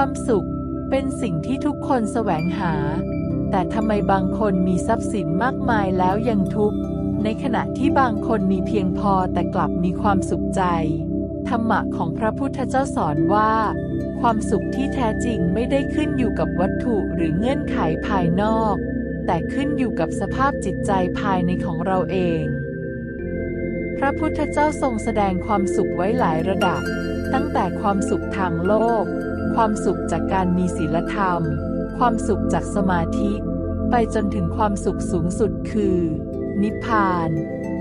ความสุข เป็นสิ่งที่ทุกคนแสวงหา แต่ทำไมบางคนมีทรัพย์สินมากมายแล้วยังทุกข์ ในขณะที่บางคนมีเพียงพอแต่กลับมีความสุขใจ ธรรมะของพระพุทธเจ้าสอนว่า ความสุขที่แท้จริงไม่ได้ขึ้นอยู่กับวัตถุหรือเงื่อนไขภายนอก แต่ขึ้นอยู่กับสภาพจิตใจภายในของเราเอง พระพุทธเจ้าทรงแสดงความสุขไว้หลายระดับ ตั้งแต่ความสุขทางโลก ความสุขจากการมีศีลธรรม ความสุขจากสมาธิ ไปจนถึงความสุขสูงสุดคือ นิพพาน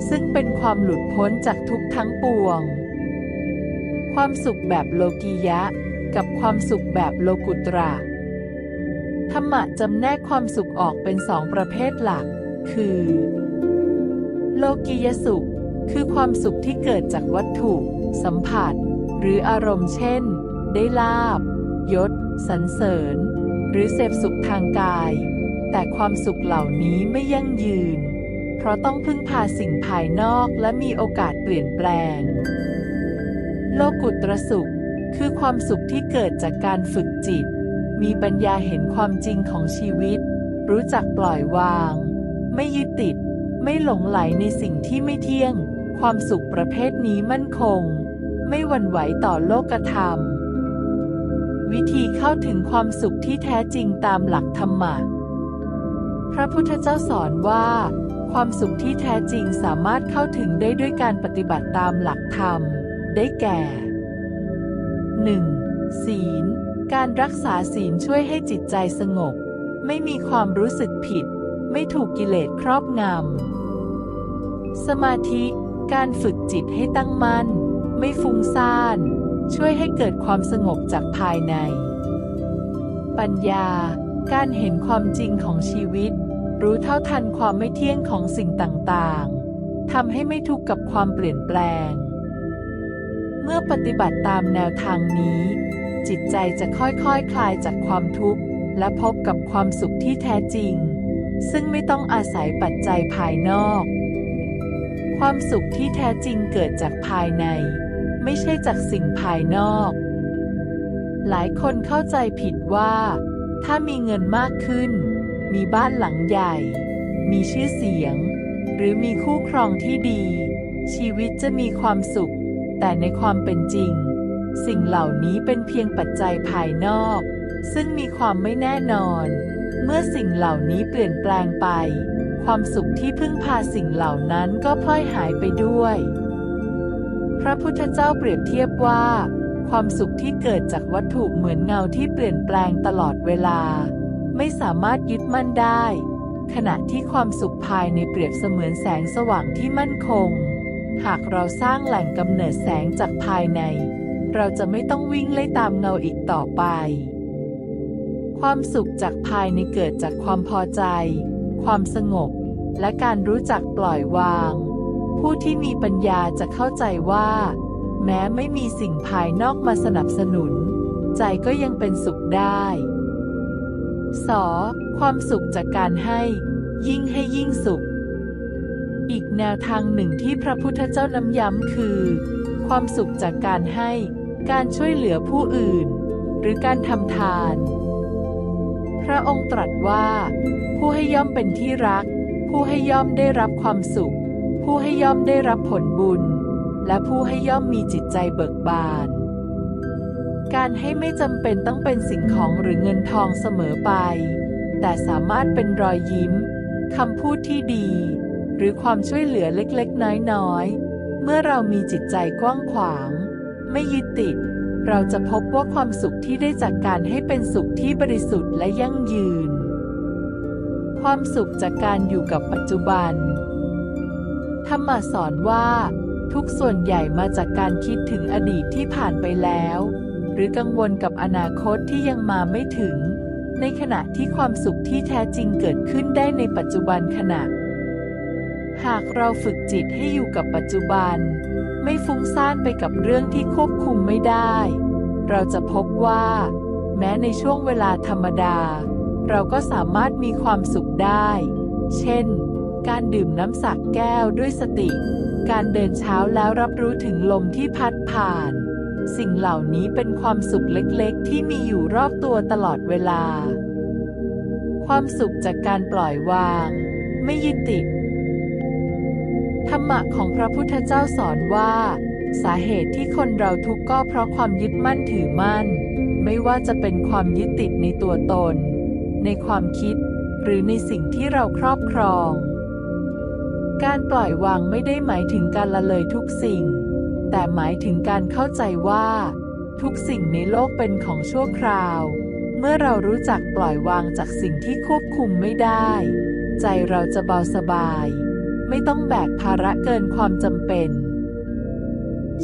ซึ่งเป็นความหลุดพ้นจากทุกทั้งปวง ความสุขแบบโลกียะ กับความสุขแบบโลกุตระธรรมะจำแนกความสุขออกเป็นสองประเภทหลัก คือ โลกียสุข คือความสุขที่เกิดจากวัตถุ สัมผัส หรืออารมณ์เช่น ได้ลาบ ยศ สรรเสริญ หรือเสพสุขทางกาย แต่ความสุขเหล่านี้ไม่ยั่งยืน เพราะต้องพึ่งพาสิ่งภายนอกและมีโอกาสเปลี่ยนแปลง โลกุตรสุข คือความสุขที่เกิดจากการฝึกจิต มีปัญญาเห็นความจริงของชีวิต รู้จักปล่อยวาง ไม่ยึดติด ไม่หลงไหลในสิ่งที่ไม่เที่ยง ความสุขประเภทนี้มั่นคง ไม่หวั่นไหวต่อโลกธรรม วิธีเข้าถึงความสุขที่แท้จริงตามหลักธรรมะ พระพุทธเจ้าสอนว่า ความสุขที่แท้จริงสามารถเข้าถึงได้ด้วยการปฏิบัติตามหลักธรรม ได้แก่ 1. ศีล การรักษาศีลช่วยให้จิตใจสงบ ไม่มีความรู้สึกผิด ไม่ถูกกิเลสครอบงำสมาธิ การฝึกจิตให้ตั้งมั่น ไม่ฟุ้งซ่าน ช่วยให้เกิดความสงบจากภายใน ปัญญา การเห็นความจริงของชีวิต รู้เท่าทันความไม่เที่ยงของสิ่งต่างๆทำให้ไม่ทุกข์กับความเปลี่ยนแปลง เมื่อปฏิบัติตามแนวทางนี้ จิตใจจะค่อยๆคคลายจากความทุกข์ และพบกับความสุขที่แท้จริง ซึ่งไม่ต้องอาศัยปัจจัยภายนอกความสุขที่แท้จริงเกิดจากภายใน ไม่ใช่จากสิ่งภายนอก หลายคนเข้าใจผิดว่า ถ้ามีเงินมากขึ้น มีบ้านหลังใหญ่ มีชื่อเสียง หรือมีคู่ครองที่ดี ชีวิตจะมีความสุข แต่ในความเป็นจริง สิ่งเหล่านี้เป็นเพียงปัจจัยภายนอก ซึ่งมีความไม่แน่นอน เมื่อสิ่งเหล่านี้เปลี่ยนแปลงไป ความสุขที่พึ่งพาสิ่งเหล่านั้นก็พลอยหายไปด้วย ระพุทธเจ้าเปรียบเทียบว่า ความสุขที่เกิดจากวัตถุเหมือนเงาที่เปลี่ยนแปลงตลอดเวลา ไม่สามารถยึดมั่นได้ ขณะที่ความสุขภายในเปรียบเสมือนแสงสว่างที่มั่นคง หากเราสร้างแหล่งกำเนิดแสงจากภายใน เราจะไม่ต้องวิ่งไล่ตามเงาอีกต่อไป ความสุขจากภายในเกิดจากความพอใจ ความสงบ และการรู้จักปล่อยวาง ผู้ที่มีปัญญาจะเข้าใจว่า แม้ไม่มีสิ่งภายนอกมาสนับสนุน ใจก็ยังเป็นสุขได้สความสุขจากการให้ ยิ่งให้ยิ่งสุข อีกแนวทางหนึ่งที่พระพุทธเจ้าน้ำย้ำคือ ความสุขจากการให้ การช่วยเหลือผู้อื่น หรือการทำทาน พระองค์ตรัสว่า ผู้ให้ย่อมเป็นที่รัก ผู้ให้ย่อมได้รับความสุข ผู้ให้ย่อมได้รับผลบุญ และผู้ให้ย่อมมีจิตใจเบิกบาน การให้ไม่จำเป็นต้องเป็นสิ่งของหรือเงินทองเสมอไป แต่สามารถเป็นรอยยิ้มคำพูดที่ดี หรือความช่วยเหลือเล็กๆ น้อยๆ เมื่อเรามีจิตใจกว้างขวาง ไม่ยึดติด เราจะพบว่าความสุขที่ได้จากการให้เป็นสุขที่บริสุทธิ์และยั่งยืน ความสุขจากการอยู่กับปัจจุบัน ธรรมะสอนว่า ทุกส่วนใหญ่มาจากการคิดถึงอดีตที่ผ่านไปแล้ว หรือกังวลกับอนาคตที่ยังมาไม่ถึง ในขณะที่ความสุขที่แท้จริงเกิดขึ้นได้ในปัจจุบันขณะ หากเราฝึกจิตให้อยู่กับปัจจุบัน ไม่ฟุ้งซ่านไปกับเรื่องที่ควบคุมไม่ได้ เราจะพบว่า แม้ในช่วงเวลาธรรมดา เราก็สามารถมีความสุขได้ เช่น การดื่มน้ำสักแก้วด้วยสติ การเดินเช้าแล้วรับรู้ถึงลมที่พัดผ่าน สิ่งเหล่านี้เป็นความสุขเล็กๆ ที่มีอยู่รอบตัวตลอดเวลา ความสุขจากการปล่อยวาง ไม่ยึดติด ธรรมะของพระพุทธเจ้าสอนว่า สาเหตุที่คนเราทุกข์ก็เพราะความยึดมั่นถือมั่น ไม่ว่าจะเป็นความยึดติดในตัวตน ในความคิดหรือในสิ่งที่เราครอบครอง การปล่อยวางไม่ได้หมายถึงการละเลยทุกสิ่ง แต่หมายถึงการเข้าใจว่า ทุกสิ่งในโลกเป็นของชั่วคราว เมื่อเรารู้จักปล่อยวางจากสิ่งที่ควบคุมไม่ได้ ใจเราจะเบาสบาย ไม่ต้องแบกภาระเกินความจำเป็น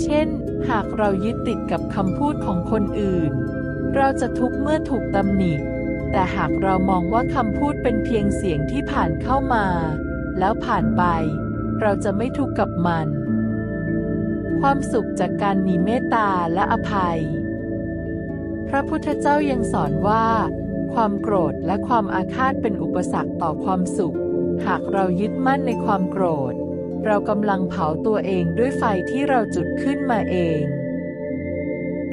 เช่น หากเรายึดติดกับคำพูดของคนอื่น เราจะทุกข์เมื่อถูกตำหนิแต่หากเรามองว่าคำพูดเป็นเพียงเสียงที่ผ่านเข้ามา แล้วผ่านไป เราจะไม่ทุกข์กับมัน ความสุขจากการมีเมตตาและอภัย พระพุทธเจ้ายังสอนว่า ความโกรธและความอาฆาตเป็นอุปสรรคต่อความสุข หากเรายึดมั่นในความโกรธ เรากำลังเผาตัวเองด้วยไฟที่เราจุดขึ้นมาเอง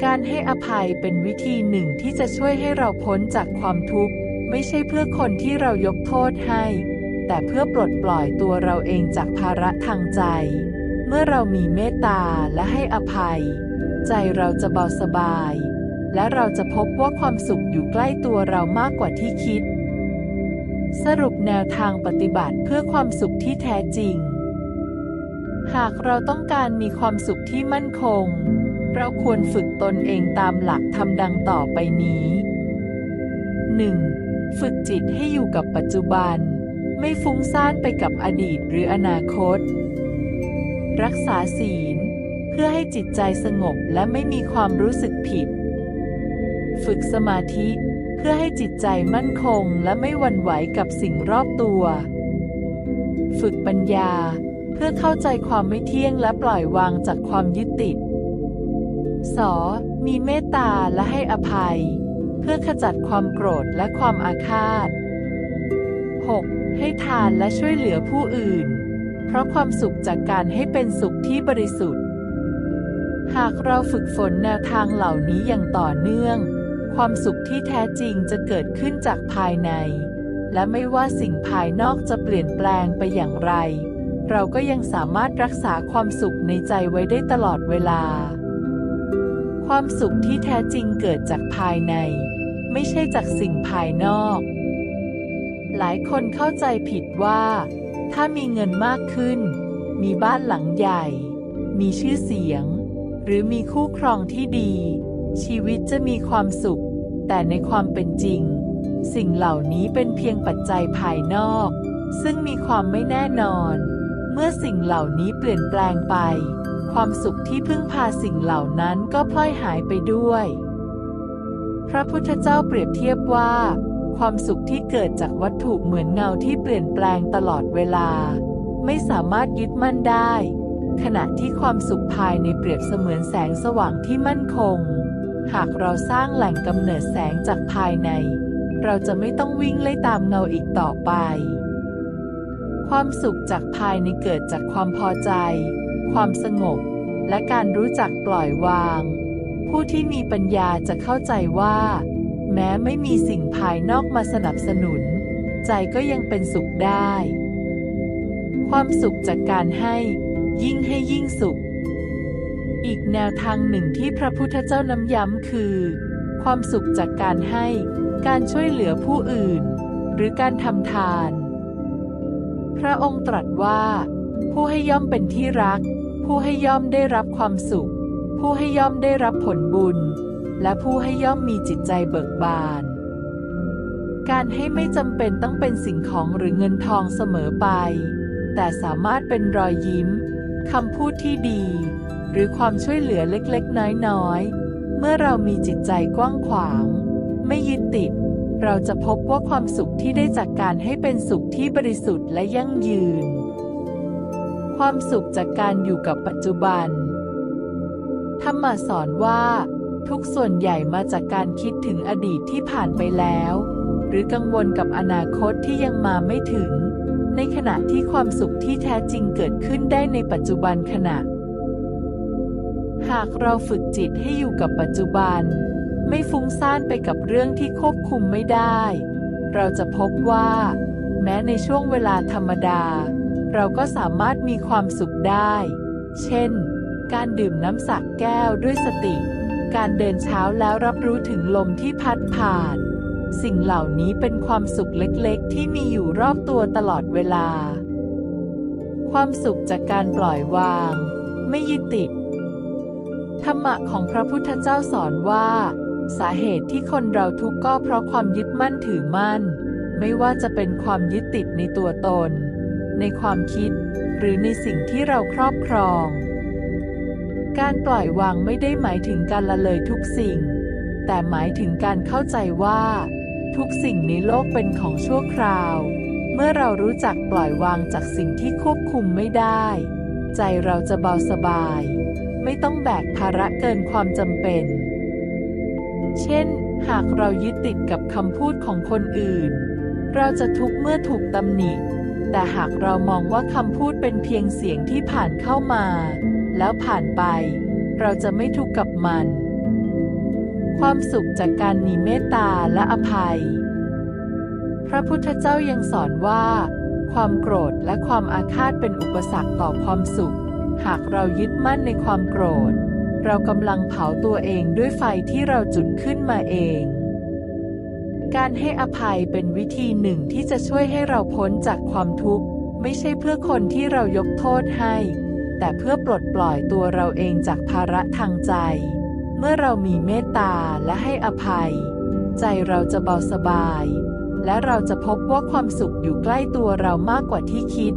การให้อภัยเป็นวิธีหนึ่งที่จะช่วยให้เราพ้นจากความทุกข์ ไม่ใช่เพื่อคนที่เรายกโทษให้ แต่เพื่อปลดปล่อยตัวเราเองจากภาระทางใจ เมื่อเรามีเมตตาและให้อภัย ใจเราจะเบาสบาย และเราจะพบว่าความสุขอยู่ใกล้ตัวเรามากกว่าที่คิด สรุปแนวทางปฏิบัติเพื่อความสุขที่แท้จริง หากเราต้องการมีความสุขที่มั่นคง เราควรฝึกตนเองตามหลักธรรมดังต่อไปนี้ 1. ฝึกจิตให้อยู่กับปัจจุบัน ไม่ฟุ้งซ่านไปกับอดีตหรืออนาคต รักษาศีล เพื่อให้จิตใจสงบและไม่มีความรู้สึกผิด ฝึกสมาธิ เพื่อให้จิตใจมั่นคงและไม่หวั่นไหวกับสิ่งรอบตัว ฝึกปัญญา เพื่อเข้าใจความไม่เที่ยงและปล่อยวางจากความยึดติดสมีเมตตาและให้อภัย เพื่อขจัดความโกรธและความอาฆาต 6. ให้ทานและช่วยเหลือผู้อื่น เพราะความสุขจากการให้เป็นสุขที่บริสุทธิ์ หากเราฝึกฝนแนวทางเหล่านี้อย่างต่อเนื่อง ความสุขที่แท้จริงจะเกิดขึ้นจากภายใน และไม่ว่าสิ่งภายนอกจะเปลี่ยนแปลงไปอย่างไร เราก็ยังสามารถรักษาความสุขในใจไว้ได้ตลอดเวลา ความสุขที่แท้จริงเกิดจากภายใน ไม่ใช่จากสิ่งภายนอก หลายคนเข้าใจผิดว่า ถ้ามีเงินมากขึ้น มีบ้านหลังใหญ่ มีชื่อเสียง หรือมีคู่ครองที่ดี ชีวิตจะมีความสุข แต่ในความเป็นจริง สิ่งเหล่านี้เป็นเพียงปัจจัยภายนอก ซึ่งมีความไม่แน่นอน เมื่อสิ่งเหล่านี้เปลี่ยนแปลงไป ความสุขที่พึ่งพาสิ่งเหล่านั้นก็พลอยหายไปด้วย พระพุทธเจ้าเปรียบเทียบว่า ความสุขที่เกิดจากวัตถุเหมือนเงาที่เปลี่ยนแปลงตลอดเวลา ไม่สามารถยึดมั่นได้ ขณะที่ความสุขภายในเปรียบเสมือนแสงสว่างที่มั่นคง หากเราสร้างแหล่งกำเนิดแสงจากภายใน เราจะไม่ต้องวิ่งไล่ตามเงาอีกต่อไป ความสุขจากภายในเกิดจากความพอใจ ความสงบ และการรู้จักปล่อยวาง ผู้ที่มีปัญญาจะเข้าใจว่า แม้ไม่มีสิ่งภายนอกมาสนับสนุน ใจก็ยังเป็นสุขได้ ความสุขจากการให้ยิ่งให้ยิ่งสุข อีกแนวทางหนึ่งที่พระพุทธเจ้าน้ำย้ำคือ ความสุขจากการให้ การช่วยเหลือผู้อื่น หรือการทำทาน พระองค์ตรัสว่า ผู้ให้ย่อมเป็นที่รัก ผู้ให้ย่อมได้รับความสุข ผู้ให้ย่อมได้รับผลบุญ และผู้ให้ย่อมมีจิตใจเบิกบาน การให้ไม่จำเป็นต้องเป็นสิ่งของหรือเงินทองเสมอไป แต่สามารถเป็นรอยยิ้มคำพูดที่ดี หรือความช่วยเหลือเล็กๆ น้อยๆ เมื่อเรามีจิตใจกว้างขวาง ไม่ยึดติด เราจะพบว่าความสุขที่ได้จากการให้เป็นสุขที่บริสุทธิ์และยั่งยืน ความสุขจากการอยู่กับปัจจุบันธรรมะสอนว่า ทุกส่วนใหญ่มาจากการคิดถึงอดีตที่ผ่านไปแล้ว หรือกังวลกับอนาคตที่ยังมาไม่ถึง ในขณะที่ความสุขที่แท้จริงเกิดขึ้นได้ในปัจจุบันขณะ หากเราฝึกจิตให้อยู่กับปัจจุบัน ไม่ฟุ้งซ่านไปกับเรื่องที่ควบคุมไม่ได้ เราจะพบว่า แม้ในช่วงเวลาธรรมดา เราก็สามารถมีความสุขได้ เช่น การดื่มน้ำสักแก้วด้วยสติ การเดินเช้าแล้วรับรู้ถึงลมที่พัดผ่าน สิ่งเหล่านี้เป็นความสุขเล็กๆ ที่มีอยู่รอบตัวตลอดเวลา ความสุขจากการปล่อยวาง ไม่ยึดติด ธรรมะของพระพุทธเจ้าสอนว่า สาเหตุที่คนเราทุกข์ก็เพราะความยึดมั่นถือมั่น ไม่ว่าจะเป็นความยึดติดในตัวตน ในความคิด หรือในสิ่งที่เราครอบครอง การปล่อยวางไม่ได้หมายถึงการละเลยทุกสิ่ง แต่หมายถึงการเข้าใจว่า ทุกสิ่งในโลกเป็นของชั่วคราว เมื่อเรารู้จักปล่อยวางจากสิ่งที่ควบคุมไม่ได้ ใจเราจะเบาสบาย ไม่ต้องแบกภาระเกินความจำเป็น เช่น หากเรายึดติดกับคำพูดของคนอื่น เราจะทุกข์เมื่อถูกตำหนิแต่หากเรามองว่าคำพูดเป็นเพียงเสียงที่ผ่านเข้ามา แล้วผ่านไป เราจะไม่ทุกข์กับมัน ความสุขจากการมีเมตตาและอภัย พระพุทธเจ้ายังสอนว่า ความโกรธและความอาฆาตเป็นอุปสรรคต่อความสุข หากเรายึดมั่นในความโกรธ เรากำลังเผาตัวเองด้วยไฟที่เราจุดขึ้นมาเองการให้อภัยเป็นวิธีหนึ่งที่จะช่วยให้เราพ้นจากความทุกข์ ไม่ใช่เพื่อคนที่เรายกโทษให้ แต่เพื่อปลดปล่อยตัวเราเองจากภาระทางใจ เมื่อเรามีเมตตาและให้อภัย ใจเราจะเบาสบาย และเราจะพบว่าความสุขอยู่ใกล้ตัวเรามากกว่าที่คิด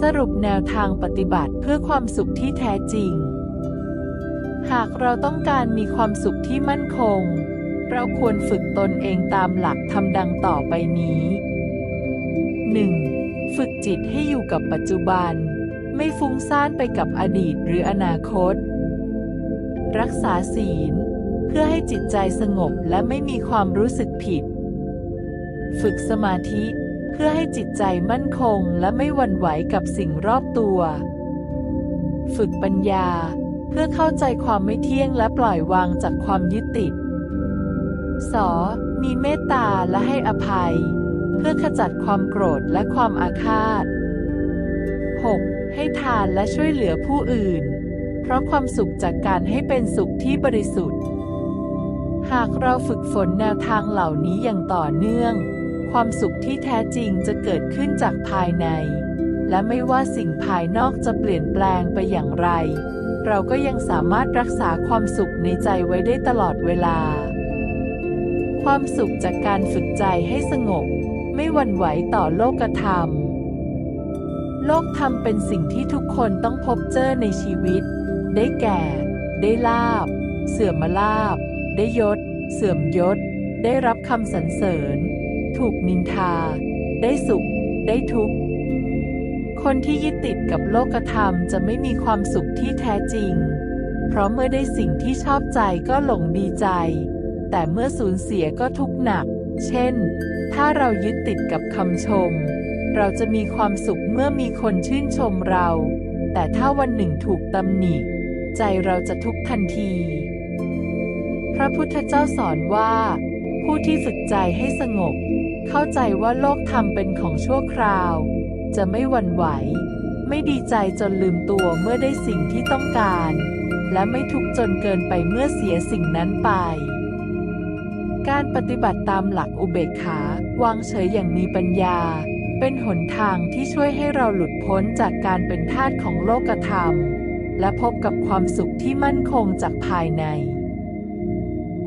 สรุปแนวทางปฏิบัติเพื่อความสุขที่แท้จริง หากเราต้องการมีความสุขที่มั่นคง เราควรฝึกตนเองตามหลักทำดังต่อไปนี้ 1. ฝึกจิตให้อยู่กับปัจจุบัน ไม่ฟุ้งซ่านไปกับอดีตหรืออนาคต รักษาศีล เพื่อให้จิตใจสงบและไม่มีความรู้สึกผิด ฝึกสมาธิเพื่อให้จิตใจมั่นคงและไม่หวั่นไหวกับสิ่งรอบตัว ฝึกปัญญา เพื่อเข้าใจความไม่เที่ยงและปล่อยวางจากความยึดติดสมีเมตตาและให้อภัย เพื่อขจัดความโกรธและความอาฆาต 6. ให้ทานและช่วยเหลือผู้อื่น เพราะความสุขจากการให้เป็นสุขที่บริสุทธิ์ หากเราฝึกฝนแนวทางเหล่านี้อย่างต่อเนื่อง ความสุขที่แท้จริงจะเกิดขึ้นจากภายใน และไม่ว่าสิ่งภายนอกจะเปลี่ยนแปลงไปอย่างไร เราก็ยังสามารถรักษาความสุขในใจไว้ได้ตลอดเวลา ความสุขจากการฝึกใจให้สงบ ไม่หวั่นไหวต่อโลกธรรม โลกธรรมเป็นสิ่งที่ทุกคนต้องพบเจอในชีวิต ได้แก่ ได้ลาบ เสื่อมลาบ ได้ยศ เสื่อมยศ ได้รับคำสรรเสริญ ถูกนินทา ได้สุข ได้ทุกข์ คนที่ยึดติดกับโลกธรรมจะไม่มีความสุขที่แท้จริง เพราะเมื่อได้สิ่งที่ชอบใจก็หลงดีใจ แต่เมื่อสูญเสียก็ทุกข์หนัก เช่น ถ้าเรายึดติดกับคำชม เราจะมีความสุข เมื่อมีคนชื่นชมเรา แต่ถ้าวันหนึ่งถูกตำหนิ ใจเราจะทุกข์ทันที พระพุทธเจ้าสอนว่า ผู้ที่ฝึกใจให้สงบ เข้าใจว่าโลกธรรมเป็นของชั่วคราว จะไม่หวั่นไหว ไม่ดีใจจนลืมตัวเมื่อได้สิ่งที่ต้องการ และไม่ทุกข์จนเกินไปเมื่อเสียสิ่งนั้นไปการปฏิบัติตามหลักอุเบกขาวางเฉยอย่างมีปัญญา เป็นหนทางที่ช่วยให้เราหลุดพ้นจากการเป็นทาสของโลกธรรม และพบกับความสุขที่มั่นคงจากภายใน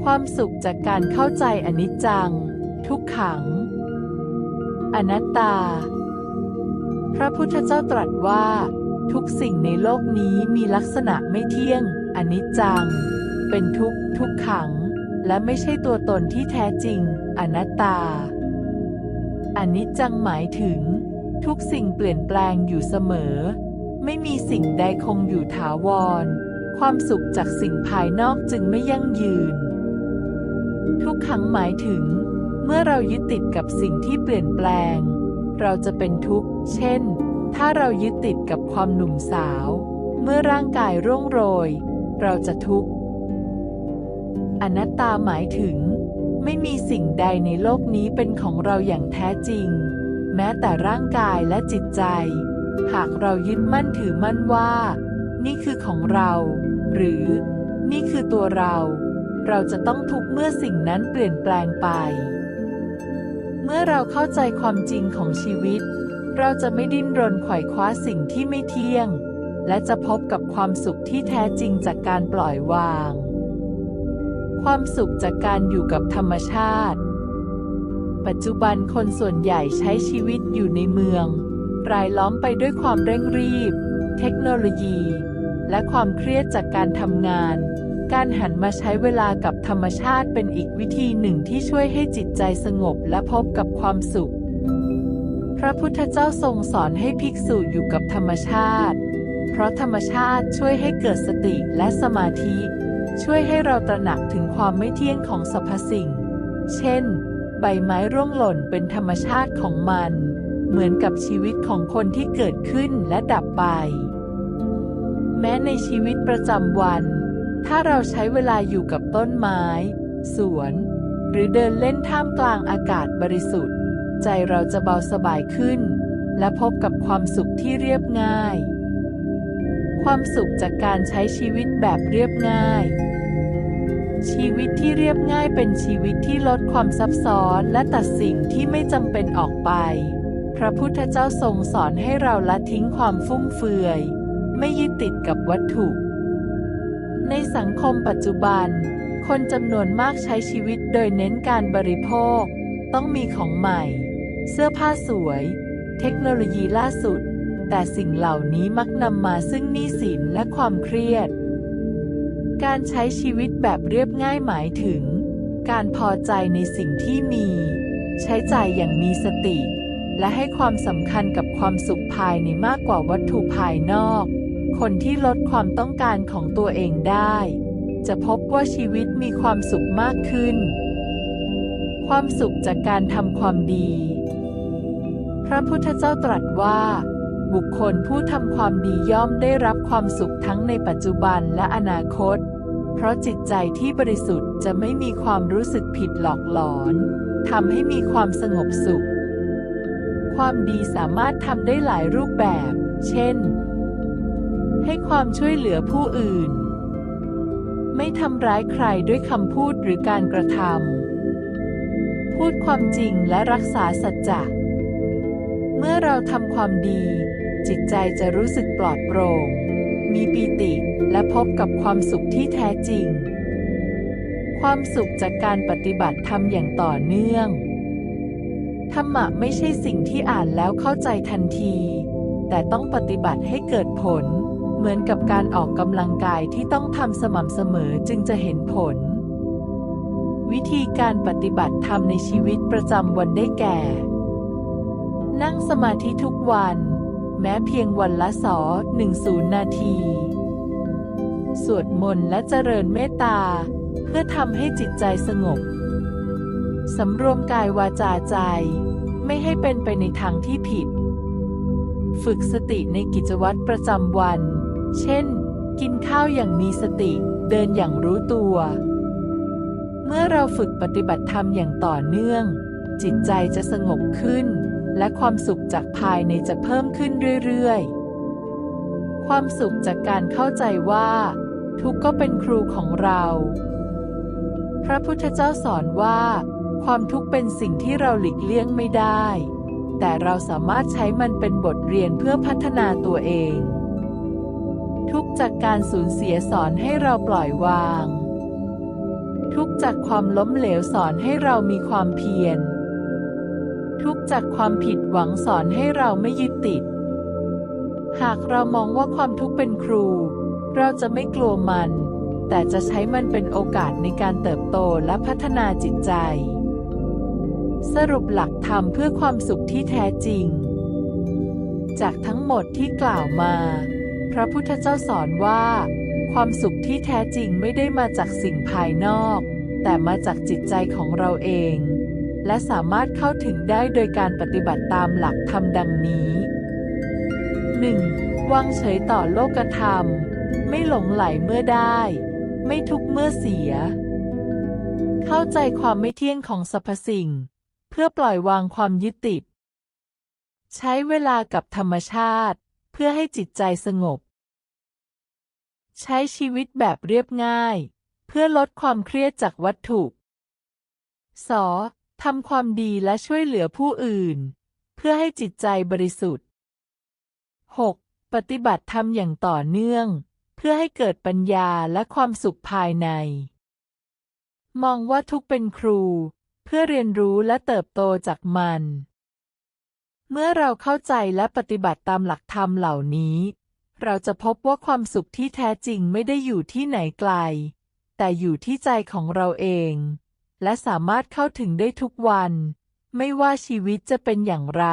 ความสุขจากการเข้าใจอนิจจัง ทุกขัง อนัตตา พระพุทธเจ้าตรัสว่า ทุกสิ่งในโลกนี้มีลักษณะไม่เที่ยง อนิจจัง เป็นทุกทุกขัง และไม่ใช่ตัวตนที่แท้จริง อนัตตา อนิจจังหมายถึง ทุกสิ่งเปลี่ยนแปลงอยู่เสมอ ไม่มีสิ่งใดคงอยู่ถาวร ความสุขจากสิ่งภายนอกจึงไม่ยั่งยืน ทุกขังหมายถึง เมื่อเรายึดติดกับสิ่งที่เปลี่ยนแปลง เราจะเป็นทุกข์ เช่น ถ้าเรายึดติดกับความหนุ่มสาว เมื่อร่างกายร่วงโรย เราจะทุกข์ อนัตตาหมายถึง ไม่มีสิ่งใดในโลกนี้เป็นของเราอย่างแท้จริง แม้แต่ร่างกายและจิตใจ หากเรายึดมั่นถือมั่นว่า นี่คือของเรา หรือ นี่คือตัวเรา เราจะต้องทุกข์เมื่อสิ่งนั้นเปลี่ยนแปลงไป เมื่อเราเข้าใจความจริงของชีวิต เราจะไม่ดิ้นรนไขว่คว้าสิ่งที่ไม่เที่ยง และจะพบกับความสุขที่แท้จริงจากการปล่อยวาง ความสุขจากการอยู่กับธรรมชาติ ปัจจุบันคนส่วนใหญ่ใช้ชีวิตอยู่ในเมือง รายล้อมไปด้วยความเร่งรีบ เทคโนโลยี และความเครียดจากการทำงาน การหันมาใช้เวลากับธรรมชาติเป็นอีกวิธีหนึ่งที่ช่วยให้จิตใจสงบและพบกับความสุข พระพุทธเจ้าทรงสอนให้ภิกษุอยู่กับธรรมชาติ เพราะธรรมชาติช่วยให้เกิดสติและสมาธิ ช่วยให้เราตระหนักถึงความไม่เที่ยงของสรรพสิ่ง เช่น ใบไม้ร่วงหล่นเป็นธรรมชาติของมัน เหมือนกับชีวิตของคนที่เกิดขึ้นและดับไป แม้ในชีวิตประจำวัน ถ้าเราใช้เวลาอยู่กับต้นไม้ สวน หรือเดินเล่นท่ามกลางอากาศบริสุทธิ์ ใจเราจะเบาสบายขึ้น และพบกับความสุขที่เรียบง่าย ความสุขจากการใช้ชีวิตแบบเรียบง่าย ชีวิตที่เรียบง่ายเป็นชีวิตที่ลดความซับซ้อนและตัดสิ่งที่ไม่จำเป็นออกไป พระพุทธเจ้าทรงสอนให้เราละทิ้งความฟุ่มเฟือย ไม่ยึดติดกับวัตถุ ในสังคมปัจจุบัน คนจำนวนมากใช้ชีวิตโดยเน้นการบริโภค ต้องมีของใหม่ เสื้อผ้าสวย เทคโนโลยีล่าสุด แต่สิ่งเหล่านี้มักนำมาซึ่งหนี้สินและความเครียด การใช้ชีวิตแบบเรียบง่ายหมายถึง การพอใจในสิ่งที่มี ใช้จ่ายอย่างมีสติ และให้ความสำคัญกับความสุขภายในมากกว่าวัตถุภายนอก คนที่ลดความต้องการของตัวเองได้ จะพบว่าชีวิตมีความสุขมากขึ้น ความสุขจากการทำความดี พระพุทธเจ้าตรัสว่า บุคคลผู้ทำความดีย่อมได้รับความสุขทั้งในปัจจุบันและอนาคต เพราะจิตใจที่บริสุทธิ์จะไม่มีความรู้สึกผิดหลอกหลอนทำให้มีความสงบสุข ความดีสามารถทำได้หลายรูปแบบ เช่น ให้ความช่วยเหลือผู้อื่น ไม่ทำร้ายใครด้วยคำพูดหรือการกระทำพูดความจริงและรักษาสัจจะเมื่อเราทำความดี จิตใจจะรู้สึกปลอดโปร่ง มีปีติและพบกับความสุขที่แท้จริง ความสุขจากการปฏิบัติธรรมอย่างต่อเนื่อง ธรรมะไม่ใช่สิ่งที่อ่านแล้วเข้าใจทันที แต่ต้องปฏิบัติให้เกิดผล เหมือนกับการออกกำลังกายที่ต้องทำสม่ำเสมอจึงจะเห็นผล วิธีการปฏิบัติธรรมในชีวิตประจำวันได้แก่ นั่งสมาธิทุกวัน แม้เพียงวันละสอหนึ่งศูนย์นาที สวดมนต์และเจริญเมตตา เพื่อทำให้จิตใจสงบ สำรวมกายวาจาใจ ไม่ให้เป็นไปในทางที่ผิด ฝึกสติในกิจวัตรประจำวัน เช่น กินข้าวอย่างมีสติ เดินอย่างรู้ตัว เมื่อเราฝึกปฏิบัติธรรมอย่างต่อเนื่อง จิตใจจะสงบขึ้น และความสุขจากภายในจะเพิ่มขึ้นเรื่อยๆ ความสุขจากการเข้าใจว่า ทุกก็เป็นครูของเรา พระพุทธเจ้าสอนว่า ความทุกข์เป็นสิ่งที่เราหลีกเลี่ยงไม่ได้ แต่เราสามารถใช้มันเป็นบทเรียนเพื่อพัฒนาตัวเอง ทุกจากการสูญเสียสอนให้เราปล่อยวาง ทุกจากความล้มเหลวสอนให้เรามีความเพียร ทุกจากความผิดหวังสอนให้เราไม่ยึดติด หากเรามองว่าความทุกข์เป็นครู เราจะไม่กลัวมัน แต่จะใช้มันเป็นโอกาสในการเติบโตและพัฒนาจิตใจ สรุปหลักธรรมเพื่อความสุขที่แท้จริง จากทั้งหมดที่กล่าวมา พระพุทธเจ้าสอนว่า ความสุขที่แท้จริงไม่ได้มาจากสิ่งภายนอก แต่มาจากจิตใจของเราเอง และสามารถเข้าถึงได้โดยการปฏิบัติตามหลักธรรมดังนี้ 1. วางเฉยต่อโลกธรรม ไม่หลงไหลเมื่อได้ ไม่ทุกเมื่อเสีย เข้าใจความไม่เที่ยงของสรรพสิ่ง เพื่อปล่อยวางความยึดติด ใช้เวลากับธรรมชาติ เพื่อให้จิตใจสงบ ใช้ชีวิตแบบเรียบง่าย เพื่อลดความเครียดจากวัตถุส ทำความดีและช่วยเหลือผู้อื่น เพื่อให้จิตใจบริสุทธิ์ 6. ปฏิบัติธรรมอย่างต่อเนื่อง เพื่อให้เกิดปัญญาและความสุขภายใน มองว่าทุกเป็นครู เพื่อเรียนรู้และเติบโตจากมัน เมื่อเราเข้าใจและปฏิบัติตามหลักธรรมเหล่านี้ เราจะพบว่าความสุขที่แท้จริงไม่ได้อยู่ที่ไหนไกล แต่อยู่ที่ใจของเราเอง และสามารถเข้าถึงได้ทุกวัน ไม่ว่าชีวิตจะเป็นอย่างไร